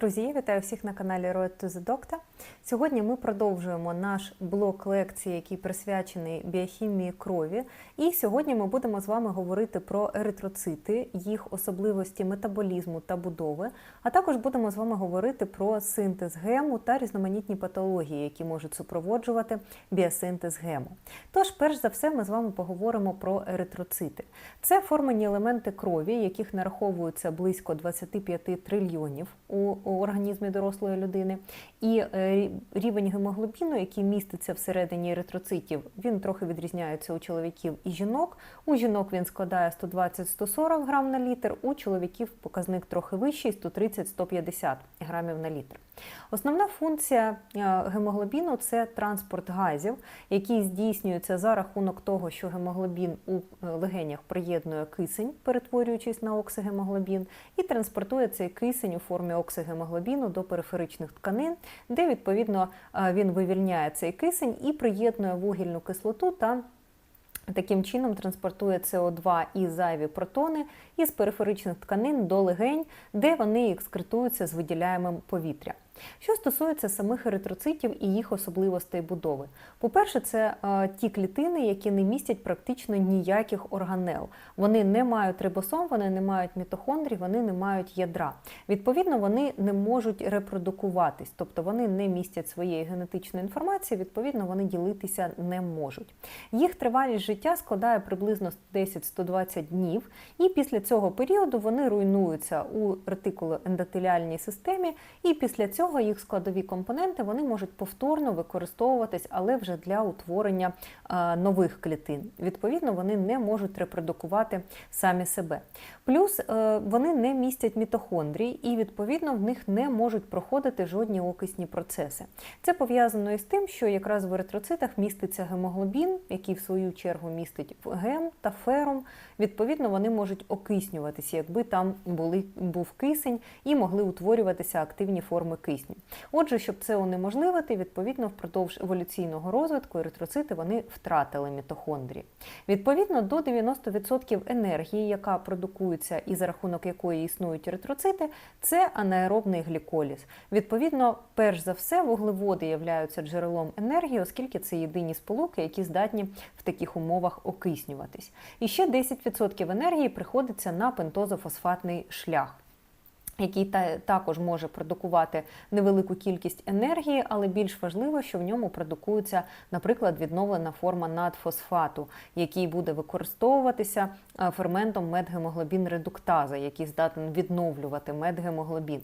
Друзі, вітаю всіх на каналі Road to the Doctor. Сьогодні ми продовжуємо наш блок лекцій, який присвячений біохімії крові. І сьогодні ми будемо з вами говорити про еритроцити, їх особливості метаболізму та будови, а також будемо з вами говорити про синтез гему та різноманітні патології, які можуть супроводжувати біосинтез гему. Тож, перш за все, ми з вами поговоримо про еритроцити. Це формені елементи крові, яких нараховується близько 25 трильйонів у у організмі дорослої людини. І е, рівень гемоглобіну, який міститься всередині еритроцитів, він трохи відрізняється у чоловіків і жінок. У жінок він складає 120-140 грам на літр, у чоловіків показник трохи вищий 130-150 грамів на літр. Основна функція е, гемоглобіну це транспорт газів, який здійснюється за рахунок того, що гемоглобін у е, легенях приєднує кисень, перетворюючись на оксигемоглобін, і транспортує цей кисень у формі оксигемоглобіну до периферичних тканин, де відповідно е, він вивільняє цей кисень і приєднує вугільну кислоту та Таким чином транспортує СО2 і зайві протони із периферичних тканин до легень, де вони екскретуються з виділяємим повітря. Що стосується самих еритроцитів і їх особливостей будови, по-перше, це е, ті клітини, які не містять практично ніяких органел. Вони не мають рибосом, вони не мають мітохондрій, вони не мають ядра. Відповідно, вони не можуть репродукуватись, тобто вони не містять своєї генетичної інформації, відповідно, вони ділитися не можуть. Їх тривалість життя складає приблизно 10-120 днів, і після цього періоду вони руйнуються у ретикулоендотеліальній системі, і після цього цього їх складові компоненти вони можуть повторно використовуватись, але вже для утворення нових клітин. Відповідно, вони не можуть репродукувати самі себе. Плюс е, вони не містять мітохондрій, і відповідно в них не можуть проходити жодні окисні процеси. Це пов'язано із тим, що якраз в еритроцитах міститься гемоглобін, який в свою чергу містить гем та ферум. Відповідно, вони можуть окиснюватися, якби там були, був кисень і могли утворюватися активні форми кисню. Отже, щоб це унеможливити, відповідно, впродовж еволюційного розвитку еритроцити вони втратили мітохондрії. Відповідно, до 90% енергії, яка продукується і за рахунок якої існують еритроцити, це анаеробний гліколіз. Відповідно, перш за все, вуглеводи являються джерелом енергії, оскільки це єдині сполуки, які здатні в таких умовах окиснюватись. І ще 10% енергії приходиться на пентозофосфатний шлях який та також може продукувати невелику кількість енергії, але більш важливо, що в ньому продукується, наприклад, відновлена форма надфосфату, який буде використовуватися е, ферментом медгемоглобін редуктаза, який здатен відновлювати медгемоглобін.